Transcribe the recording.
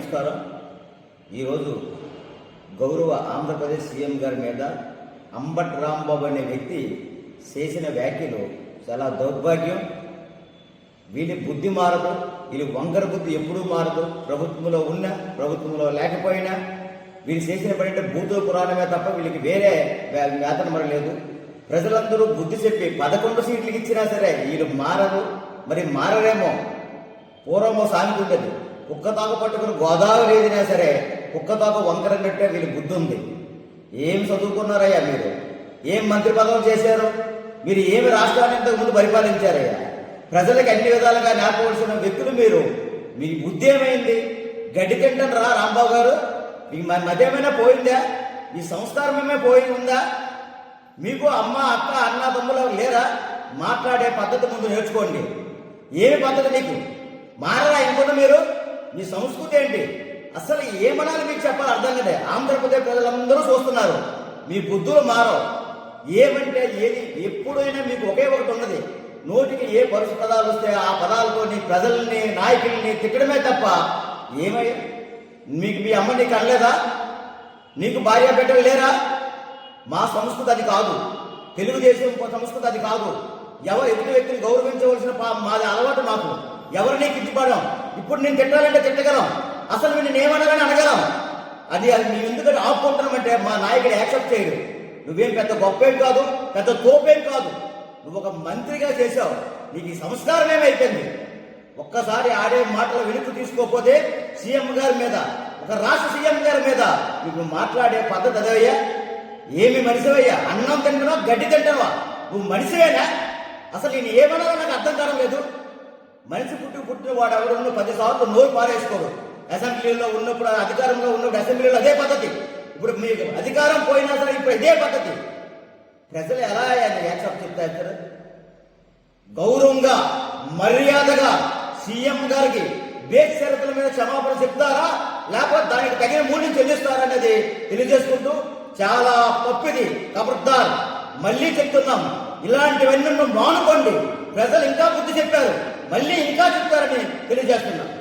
నమస్కారం. ఈరోజు గౌరవ ఆంధ్రప్రదేశ్ సీఎం గారి మీద అంబట్ రాంబాబు అనే వ్యక్తి చేసిన వ్యాఖ్యలు చాలా దౌర్భాగ్యం. వీళ్ళ బుద్ధి మారదు వీళ్ళు వంకర బుద్ధి ఎప్పుడూ మారదు. ప్రభుత్వంలో ఉన్నా ప్రభుత్వంలో లేకపోయినా వీళ్ళు చేసిన పని అంటే భూతో పురాణమే తప్ప వీళ్ళకి వేరే వేతన మరలేదు ప్రజలందరూ బుద్ధి చెప్పి పదకొండు సీట్లకి ఇచ్చినా సరే వీళ్ళు మారదు మరి మారరేమో. పూర్వమో సానుకుంటుంది కుక్క తాక పట్టుకుని గోదావరి ఏదినా సరే కుక్క తాక వంకరన్నట్టే వీళ్ళు బుద్ధి ఉంది. ఏం చదువుకున్నారయ్యా మీరు? ఏం మంత్రి పదవులు చేశారు? మీరు ఏమి రాష్ట్రాన్ని ఇంతకు ముందు పరిపాలించారయ్యా? ప్రజలకు అన్ని విధాలుగా నేర్పవలసిన వ్యక్తులు మీరు. మీ బుద్ధి ఏమైంది? గడ్డి తింటాను రా రాంబాబు గారు. మీ మధ్య ఏమైనా పోయిందా? మీ సంస్కారం ఏమే పోయి ఉందా? మీకు అమ్మ అక్క అన్న తమ్ములు లేరా? మాట్లాడే పద్ధతి ముందు నేర్చుకోండి. ఏమి పద్ధతి నీకు? మారరా ఇంకొక మీరు? మీ సంస్కృతి ఏంటి? అసలు ఏమనాలి మీకు చెప్పాలి అర్థం కదా. ఆంధ్రప్రదేశ్ ప్రజలందరూ చూస్తున్నారు. మీ బుద్ధులు మారవు. ఏమంటే ఏది? ఎప్పుడైనా మీకు ఒకే ఒకటి ఉన్నది. నోటికి ఏ పరుసు పదాలు వస్తే ఆ పదాలతో నీ ప్రజల్ని నాయకుల్ని తిట్టడమే తప్ప ఏమయ్యా? మీకు మీ అమ్మ నీకు అనలేదా నీకు భార్య బిడ్డలు లేరా? మా సంస్కృతి అది కాదు. తెలుగుదేశం సంస్కృతి అది కాదు. ఎవరు ఎదుటి వ్యక్తిని గౌరవించవలసిన పా- మాది అలవాటు మాకు. ఎవరిని కిచ్చిపడం ఇప్పుడు నేను తిట్టాలంటే తిట్టగలం. అసలు నేను ఏమనగానే అనగలం అది అది మేము ఎందుకంటే ఆపుకుంటున్నామంటే మా నాయకుడు యాక్సెప్ట్ చేయడు. నువ్వేం పెద్ద గొప్పేం కాదు పెద్ద తోపేం కాదు. నువ్వు ఒక మంత్రిగా చేశావు. నీకు ఈ సంస్కారం ఏమైపోయింది? ఒక్కసారి ఆడే మాటలు వెనుక తీసుకోకపోతే సీఎం గారి మీద ఒక రాష్ట్ర సీఎం గారి మీద నువ్వు మాట్లాడే పద్ధతి అదేవయ్యా? ఏమి మనిషివయ్యా? అన్నం తింటావా గడ్డి తింటావా నువ్వు మనిషివేనా? అసలు నేను ఏమన్నా నాకు అర్థం కావడం లేదు. మనిషి పుట్టి పుట్టిన వాడు ఎవరు పది సార్లు నోరు పారేసుకోరు అసెంబ్లీలో ఉన్నప్పుడు అధికారంలో ఉన్నప్పుడు అసెంబ్లీలో అదే పద్ధతి. ఇప్పుడు మీకు అధికారం పోయినా సరే ఇప్పుడు ఇదే పద్ధతి. ప్రజలు ఎలా యాక్సెప్ట్ యాక్సెప్ట్ చెప్తారు గౌరవంగా మర్యాదగా సీఎం గారికి బేస్ షరతుల మీద క్షమాపణ చెప్తారా? లేకపోతే దానికి తగిన మూల్యం చెల్లిస్తారా అనేది తెలియజేసుకుంటూ చాలా తప్పిది. కబర్దార్ మళ్ళీ చెప్తున్నాం. ఇలాంటివన్నీ మానుకోండి. ప్రజలు ఇంకా బుద్ధి చెప్పారు. మళ్ళీ ఇంకా చెప్తారని తెలియజేస్తున్నాను